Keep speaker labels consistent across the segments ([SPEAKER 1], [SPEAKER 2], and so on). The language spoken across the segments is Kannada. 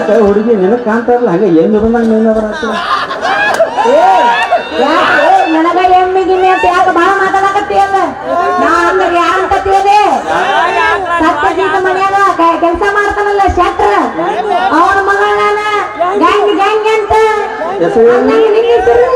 [SPEAKER 1] ಯಾಕೆ
[SPEAKER 2] ಹುಡುಗಿ ನಿನಗೆ ಕಾಣ್ತಾರಲ್ಲ ಹಂಗೆ ಏನು ಇರೋದಂಗ
[SPEAKER 1] ನೀನು ಯಾಕೆ? ನನಗ ಅಂತ ಯಾಕ ಮಾತಾಡಕತ್ತೀಯಲ್ಲ ನಾ ಅಂದ್ರೆ ಯಾರಂತ ತಿಳಿದೆ ಸತ್ಯಜೀತ ಮನ್ಯಾಗ ಕೆಲಸ ಮಾಡ್ತಾನಲ್ಲ ಶಟ್ರ. ಅವನ ಮಗಳ ನಾನ ಗ್ಯಾಂಗ್ ಗ್ಯಾಂಗ್ ಅಂತ. ನಿನ್ನ ಹೆಸರು?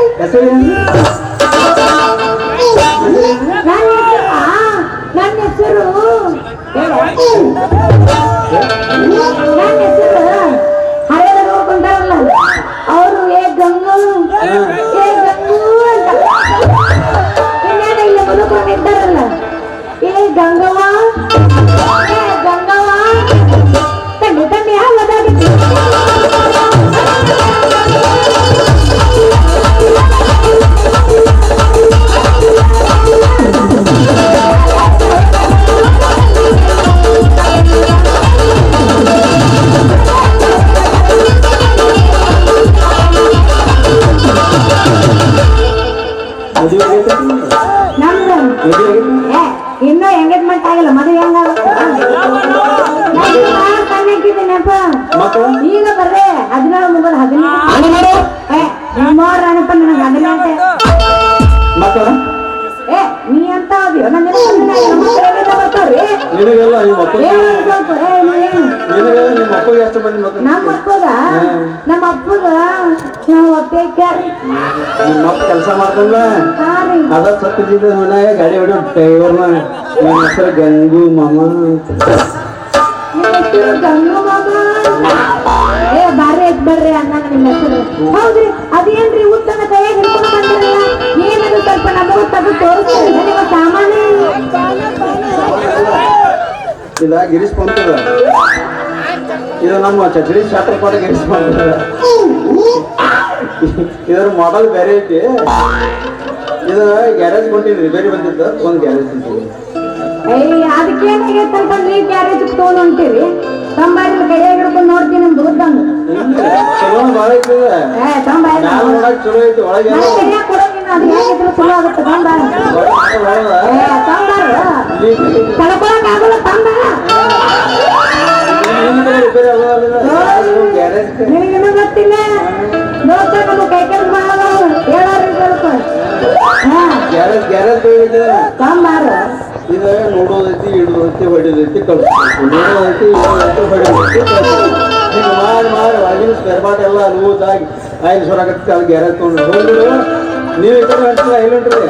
[SPEAKER 1] ನಮ್ದು. ಇನ್ನೂ ಎಂಗೇಜ್ಮೆಂಟ್ ಆಗಿಲ್ಲ ಮದುವೆ
[SPEAKER 2] ಮಕ್ಕಳು
[SPEAKER 1] ಈಗ ಬರ್ರಿ ಹದಿನೇಳು ಮುಗಿದ ಹದಿನೆಂಟು. ಏ ನಿಮ್ಮವ್ರ ನನಗೆ ಹದಿನೆಂಟು. ನೀ ಅಂತ ಅದಿಯೋ ನನ್ನ ಬರ್ತಾವ್ರಿ
[SPEAKER 2] ನಿನಗೆಲ್ಲ ನಿಮ್ಮ ನಿನಗೆ ನಿಮ್ಮ ಅಪ್ಪಗೆ ಎಷ್ಟು ಮಂದಿ ಮಕ್ಕಳು
[SPEAKER 1] ನಮ್ಮ ಅಪ್ಪಗ ನಮ್ಮ ಅಪ್ಪಗ ನಾವು ಒಪ್ಪೇಕ್ಯಾರಿ
[SPEAKER 2] ನಿಮ್ಮ ಅಪ್ಪ ಕೆಲಸ ಮಾಡ್ಕೊಂಡ ಅದ ಸತ್ತಿದ್ದ ಮನ್ಯಾಗ ಗಾಡಿ ಹೊಡೋ ಡ್ರೈವರ್ನ. ನನ್ನ ಹೆಸರು ಗಂಗು ಮಾಮ
[SPEAKER 1] ಗಂಗು ಮಗ ಏ ಬಾರಿ ಐತ್ ಬರ್ರಿ ಅನ್ನ ನಿಮ್ಮ ಹೆಸರು. ಹೌದ್ರಿ ಅದೇನ್ರಿ ಉತ್ತನ ಕೈಯಾಗ ಹಿಡ್ಕೊಂಡು ಬಂದಿರಲ್ಲ? ಸ್ವಲ್ಪ ನಮಗೂ ನಿಮ್ಮ ಸಾಮಾನ್ಯ
[SPEAKER 2] ಇದ ಗಿರೀಶ್ ಪಂತದ ಇದು ನಮ್ಮ ಚಚಡಿ ಶಾಸ್ತ್ರ ಪಾಠ ಗಿರೀಶ್ ಪಂತದ ಇದರ ಮಾಡೆಲ್ ಬೇರೆ ಐತಿ. ಇದು ಗ್ಯಾರೇಜ್ ಕೊಟ್ಟಿನಿ ರಿಪೇರಿ ಬಂದಿದ್ದ ಒಂದು ಗ್ಯಾರೇಜ್ ಕೊಟ್ಟಿನಿ
[SPEAKER 1] ಏಯ್ ಅದಕ್ಕೆ ಈ ಗ್ಯಾರೇಜ್ ತಗೊಂಡ್ ಹೊಂಟಿರಿ ತಂಬಾರಿನ ಕೈಯಾಗ ಹಿಡ್ಕೊಂಡು ನೋಡ್ತೀನಿ ನಿಮ್ದು ಉದ್ದಂಗ.
[SPEAKER 2] ಚಲೋ ಭಾಳ ಐತಿ. ಚಲೋ ಐತಿ ಒಳಗೆ
[SPEAKER 1] ಅದು ಹೇಗಿದ್ರು ಚಲೋ ತಂಬಾರ ತಡ್ಕೊಳಕ್ ಆಗಲ್ಲ ತಂಬಾರ
[SPEAKER 2] ರಿಪೇರಿ ಗ್ಯಾರೇಜ್
[SPEAKER 1] ನಿನಗೇನು ಗೊತ್ತಿಲ್ಲ ನಮ್ಮ ಕೈ ಕೆಲಸ ಮಾಡೋದು ಹೇಳೋರಿ
[SPEAKER 2] ನೋಡೋದೈತಿ ಇಡೋದೈತಿ ಹೊಡಿದೈತಿ ಕಳ್ಸೋದೈತಿ ನೋಡೋದೈತಿ ಹಿಂಗೆ ಮಾಡಿ ಮಾಡಿ ಒಳಗಿನ ಸ್ಪೇರ್ ಪಾರ್ಟ್ ಎಲ್ಲ ಲೂಸ್ ಆಗಿ ಆಯ್ತು ಸೊರಾಗತ್ತೆ ಅಲ್ಲಿ ಗ್ಯಾರೇಜ್ ತೊಗೊಂಡು ಹೋಗ್ಬಿಡು ನೀವು ಹೊಂಟಿಲ್ಲ ಇಲ್ಲಿ ಹೊಂಟ್ರಿ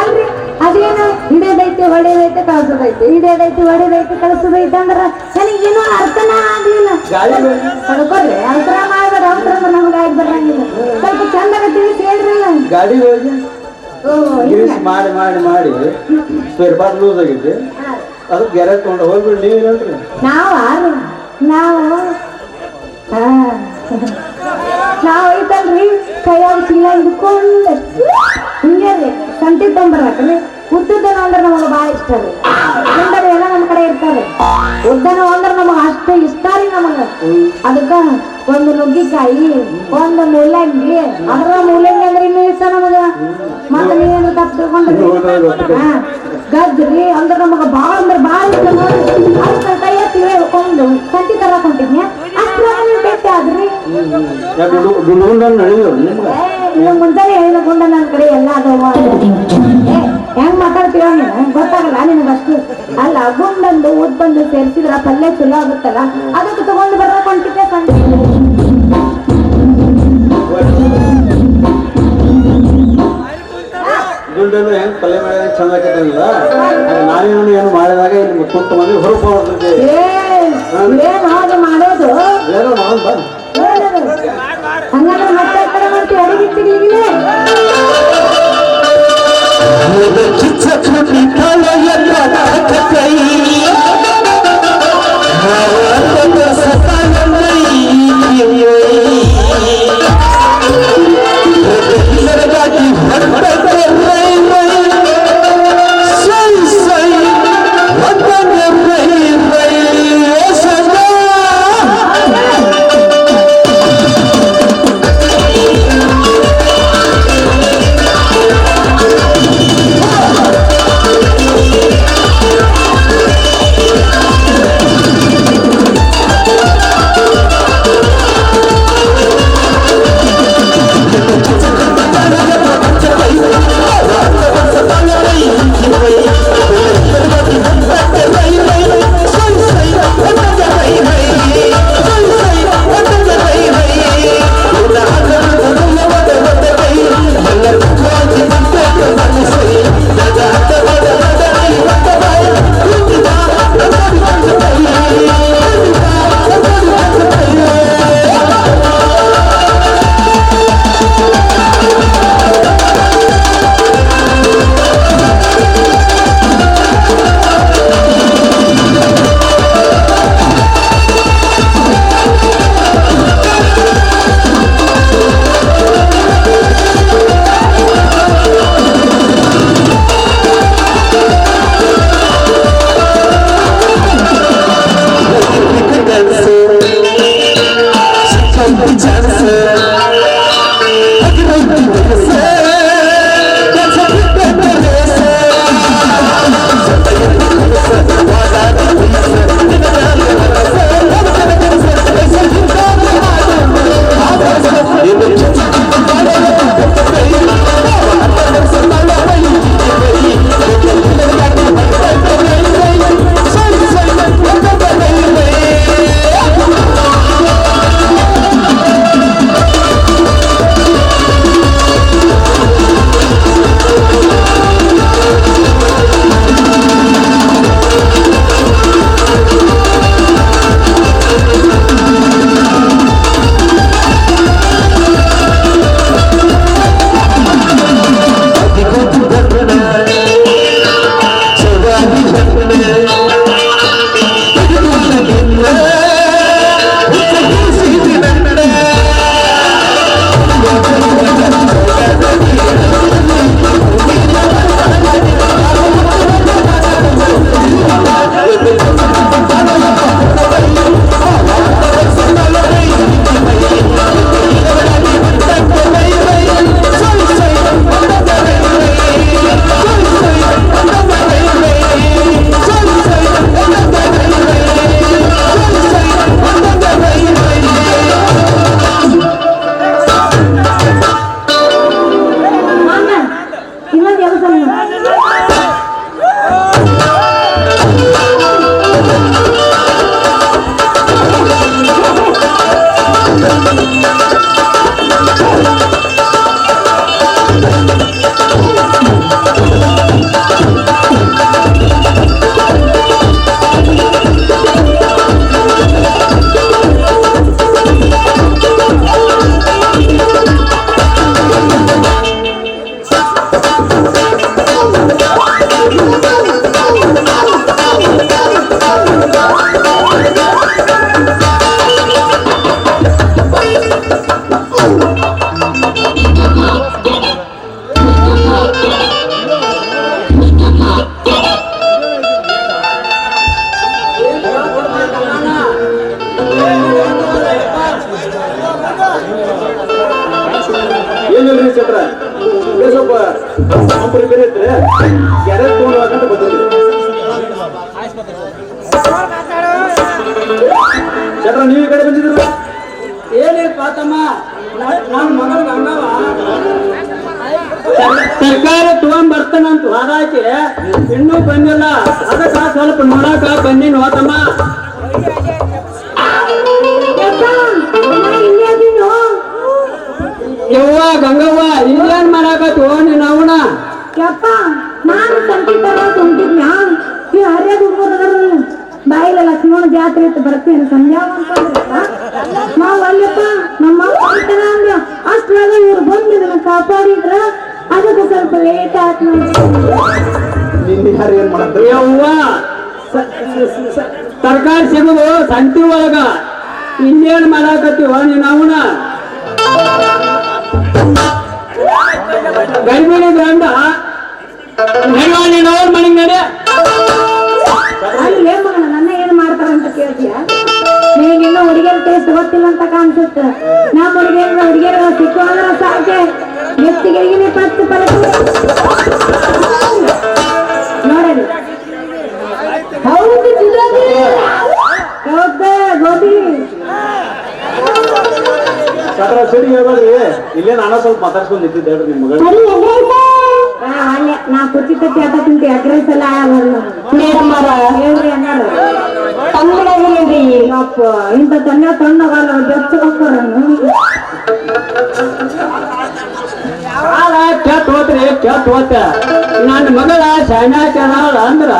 [SPEAKER 1] ಅಲ್ರಿ ಅದೇನು ಹಿಡಿಯೋದೈತಿ ಹೊಡೆಯೋದೈತಿ ಕಳ್ಸೋದೈತಿ ಹಿಡಿಯೋದೈತಿ ಹೊಡೆಯೋದೈತಿ ಕಳ್ಸೋದೈತಿ ಅಂದ್ರ ನನಗೇನು ಅರ್ಥನ ಆಗ್ಲಿಲ್ಲ. ಪಡ್ಕೊಳ್ರಿ ಅವಸರ ಮಾಡ್ಬೇಡ ಅವಸರ ನಮ್ಗೆ ಆಗಿ ಬರಂಗಿಲ್ಲ. ಸ್ವಲ್ಪ ಚಂದಾಗ ತಿಳಿಸಿ ಹೇಳ್ರಲ್ಲ
[SPEAKER 2] ಗಾಡಿ ಹೋಗಿ
[SPEAKER 1] ಓ
[SPEAKER 2] ಮಾಡಿ ಮಾಡಿ ಮಾಡಿ. ಸ್ಪೇರ್ ಪಾರ್ಟ್ ಲೂಸ್ ಆಗಿದ್ದೆ. ಅದು ಗ್ಯಾರೇಜ್ ತೊಗೊಂಡು ಹೋಗ್ಬಿಡಿ ನೀವು ಇಲ್ಲಿ
[SPEAKER 1] ನಾವು ನಾವ. ನಾವ್ ಐತಲ್ರಿ ಕೈಯಾಗ ಚೀಲ ಹಿಡ್ಕೊಂಡು ಹಿಂಗೆ ರೀ ಸಂತಿ ತೊಂಬರಾಕ್ರಿ ಉದ್ದದನ ಅಂದ್ರೆ ನಮಗೆ ಭಾಳ ಇಷ್ಟ ರೀ ಸುಂದರ ಎಲ್ಲ ನಮ್ಮ ಕಡೆ ಇರ್ತಾರೆ ಉದ್ದನ ಅಂದ್ರೆ ನಮಗೆ ಅಷ್ಟು ಇಷ್ಟ ರೀ ನಮಗೆ ಅದಕ್ಕೆ ಒಂದು ನುಗ್ಗಿಕಾಯಿ ಒಂದು ಮೂಲಂಗಿ ಅದ್ರ ಮೂಲಂಗಿ ಅಂದ್ರೆ ಇನ್ನೂ ಇಷ್ಟ ನಮಗೆ ಮತ್ತೆ ನೀವೇನು ತಪ್ಪು ತಿಳ್ಕೊಂಡ್ರಿ ಗಜ್ರಿ ಅಂದ್ರೆ ನಮಗೆ ಭಾಳ ಅಂದ್ರೆ ಭಾಳ ಇಷ್ಟ ನೋಡಿ ಅದಕ್ಕೆ ಕೈ ಎತ್ತಿ ಹೇಳ್ಕೊಂಡು ಸಂತಿ ನೀವು ಮುಂಜಾನೆ ಹೇಳಿಕೊಂಡ ನನ್ನ ಕಡೆ ಎಲ್ಲ ಅದು ಹೆಂಗ್ ಮಾತಾಡ್ತೀವ ನೀನು? ಗೊತ್ತಾಗಲ್ಲ ನಿನಗಷ್ಟು ಅಲ್ಲ ಗುಂಡಂದು ಉದ್ದಂದು ಸೇರಿಸಿದ್ರ ಪಲ್ಯ ಚಲೋ ಆಗುತ್ತಲ್ಲ? ಅದಕ್ಕೆ ತಗೊಂಡು ಬರಕ್ ಹೊಂಟಿದ್ದೆ ಸಂತಿ
[SPEAKER 2] ದುಡ್ಡನ್ನು ಹೆಂಗ್ ಪಲ್ಯ ಮಾಡಿದಾಗ ಚಂದ ಆಕೈತಲ್ಲ ನಾನೇನು ಏನು ಮಾಡಿದಾಗ ನಿಮ್ಗೆ ಕುಂತ ಮಂದಿ ಹೊರಗೆ
[SPEAKER 1] ಏನು ಏನ್ ಹಾಗೆ ಮಾಡೋದು?
[SPEAKER 2] ಏನೋ ಮಾಡೋದು
[SPEAKER 3] Kitabını kalaya kadar
[SPEAKER 2] kapayı ಚಟ್ರ ನೀವು ಈ ಕಡೆ ಬಂದಿದ್ರಲ್ಲ
[SPEAKER 3] ಏನೇ ಪಾತಮ್ಮ ನನ್ನ ಮಗಳ ಗಂಗವ ಸರ್ಕಾರ ತಗೊಂಡ್ ಬರ್ತಾನಂತ ವಾದಾಕಿ ಇನ್ನೂ ಬಂದಿಲ್ಲ. ಅದಕ್ಕ ಸ್ವಲ್ಪ ನೋಡಾಕ ಬಂದಿನ ಹೋತಮ್ಮ ಯವ್ವ ಗಂಗವ್ವ ಇಲ್ಲೇನ್ ಮಾಡಾಕ ತಗೊಂಡಿ ನಾವಣ ಅವನ
[SPEAKER 1] ಯಪ್ಪ ನಾನು ತರ ತುಂಬಿದ್ನ? ಈ ಹರಿಯಾದ ಹುಡುಗರು ಬಾಯಿಲ ಲಕ್ಷ್ಮಣ ಜಾತ್ರೆ ಇತ್ತು ಬರ್ತೀನಿ ಸಂಧ್ಯಾ ನಾವು ಅಲ್ಲಪ್ಪ ನಮ್ಮ ಅಂದ್ಯ ಅಷ್ಟ್ರಾಗ ಇವ್ರು ಬಂದು ಇದನ್ನ ಕಾಪಾಡಿದ್ರ ಅದಕ್ಕೆ ಸ್ವಲ್ಪ ಲೇಟ್
[SPEAKER 3] ಸ- ತರಕಾರಿ ಸಿಗುದು ಸಂತಿ ಒಳಗ. ಇನ್ನೇನ್ ಮಾಡಾಕತ್ತಿ ಓ ನೀನ್ ಅವನ? ಗರ್ಭಿಣಿ ಗಂಡ ನಡುವ ನೀನ್ ಅವ್ರ ಮನೆಗ್ ನಡೆ.
[SPEAKER 1] ಅಲ್ಲಿ ಮಗನ ನನ್ನ ಏನ್ ಮಾಡ್ತಾರ ಅಂತ ಕೇಳ್ತೀಯ? ನಿನಗಿನ್ನೂ ಹುಡುಗಿಯರ ಟೇಸ್ಟ್ ಗೊತ್ತಿಲ್ಲ ಅಂತ ಕಾಣಿಸುತ್ತೆ. ನಮ್ಮ ಹುಡುಗಿಯರ ಹುಡುಗಿಯರ ಸಿಕ್ಕು ಅಂದ್ರೆ ಸಾಕೆ. ಎತ್ತಿಗೆ ಪತ್ತು ಪಲಕು ನೋಡಲಿ. ಹೌದು
[SPEAKER 2] ಚಟ್ರ ಸಿಡಿ ಹೇಳ್ಬೇಡ್ರಿ ಇಲ್ಲೇ ನಾನು ಸ್ವಲ್ಪ ಮಾತಾಡ್ಸ್ಕೊಂಡ್ ನಿಂತಿದ್ದೆ ನಿಮ್ಮ ಮಗಳು.
[SPEAKER 1] ಸರಿ ನಾ ತಟ್ಟಿ ಆಟ ತಿಂತಿ ಅಗ್ರೆಸ್ ಎಲ್ಲ ಅಪ್ಪ ಇಂಥ ತನ್ನ ತಣ್ಣಗಲ್ಲ ಹೋಗ್ತಾರನ್ನು
[SPEAKER 3] ಕಾಲ ಕೆಟ್ಟ ಹೋತ್ರಿ ಕೆಟ್ಟ ಹೋತ. ನನ್ನ ಮಗಳ ಶಾನ್ಯಾಕನ ಅಂದ್ರ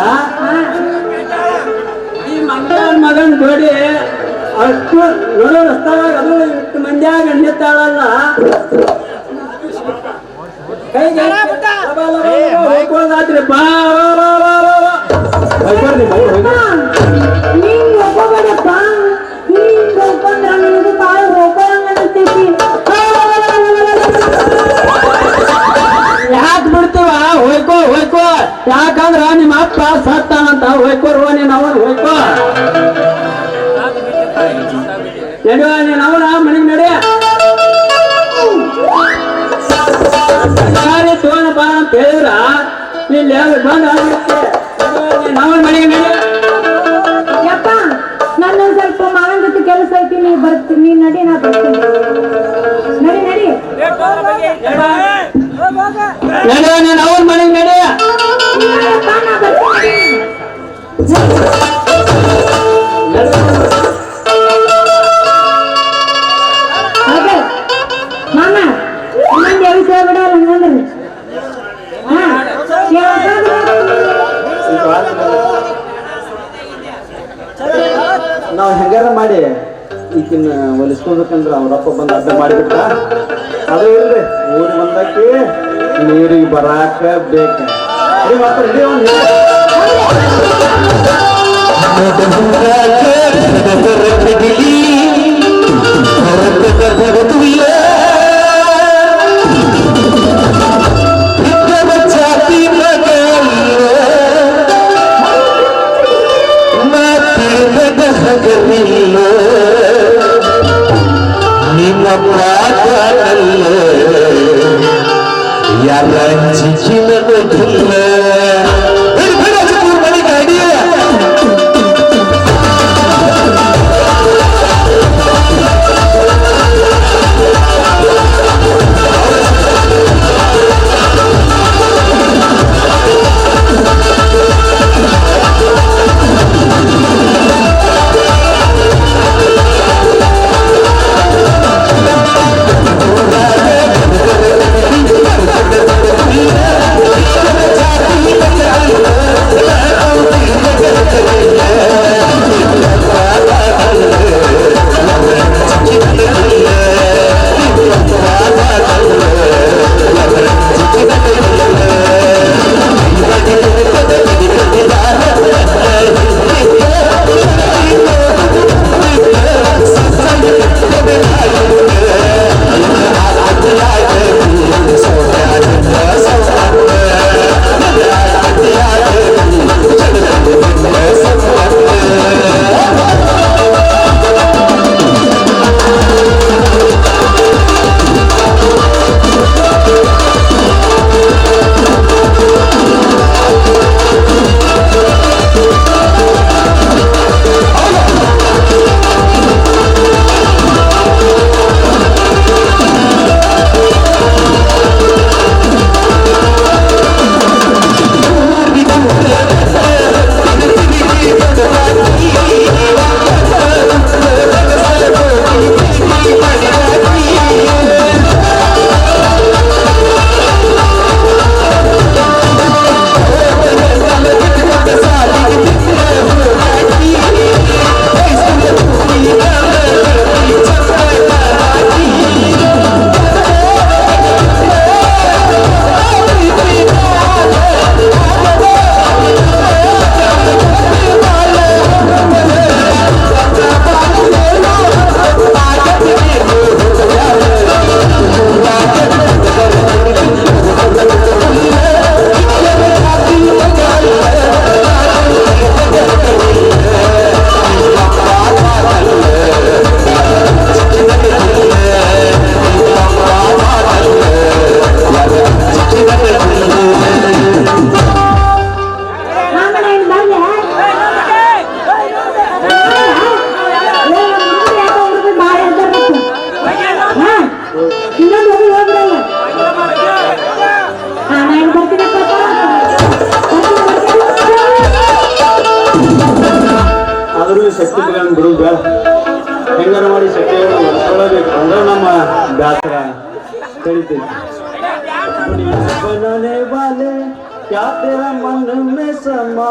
[SPEAKER 3] ಈ ಮಂಗಳ ಮಗನ್ ಜೋಡಿ ಅಷ್ಟು ನೋಡೋ ರಸ್ತಾಗ ಅದು ಇಷ್ಟು ಮಂದ್ಯಾಗ ನಿಂತಾಳಲ್ಲ ಕೈಗೆ ಹೋಗ್ಬೋದಾತ್ರಿ ಬಾ ಯಾಕೆ ಬಿಡ್ತೀವ? ಹೋಯ್ಕೋ ಹೋಯ್ಕೋ. ಯಾಕಂದ್ರ ನಿಮ್ಮ ಅಪ್ಪ ಸತ್ತಾನಂತ ಹೋಯ್ಕೋರುವ ನೀನ್ ಅವನ್ ಹೋಯ್ಕೋ. ನಡೆಯುವ ನೀನ್ ಅವನ ಮನೆ ನಡೆ. ಸರ್ಕಾರಿ ತೋನ ಬಾ ಅಂತ ಹೇಳಿದ್ರ ಇಲ್ಲಿ ಯಾವ ಬಂದ್.
[SPEAKER 1] ಬರ್ತೀನಿ ನೀ ನಡಿ ನಾ ಬರ್ತೀನಿ. ನಡಿ ನಡಿ.
[SPEAKER 3] ಅವ್ರ ನೀನ್ ಮನೆಗೆ ನಡಿ.
[SPEAKER 1] ನಾ ಬರ್ತೀನಿ.
[SPEAKER 2] ಈಗಿನ ಹೊಲಿಸ್ಕೊಳ್ಬೇಕಂದ್ರ ಅವ್ರಪ್ಪ ಬಂದು ಅಡ್ಡ ಮಾಡಿಬಿಟ್ಟ ಅದು ಇಲ್ರಿ ಊರಿಗೆ ಬಂದಾಕಿ ನೀರಿಗೆ ಬರಾಕ ಬೇಕ ಅದೇ ಮಾತ್ರ ಇದೇ ಒಂದು
[SPEAKER 4] ನಿಮ್ಮ ಪಾದಲ್ಲೇ
[SPEAKER 2] बनाने वाले क्या तेरा मन में समा?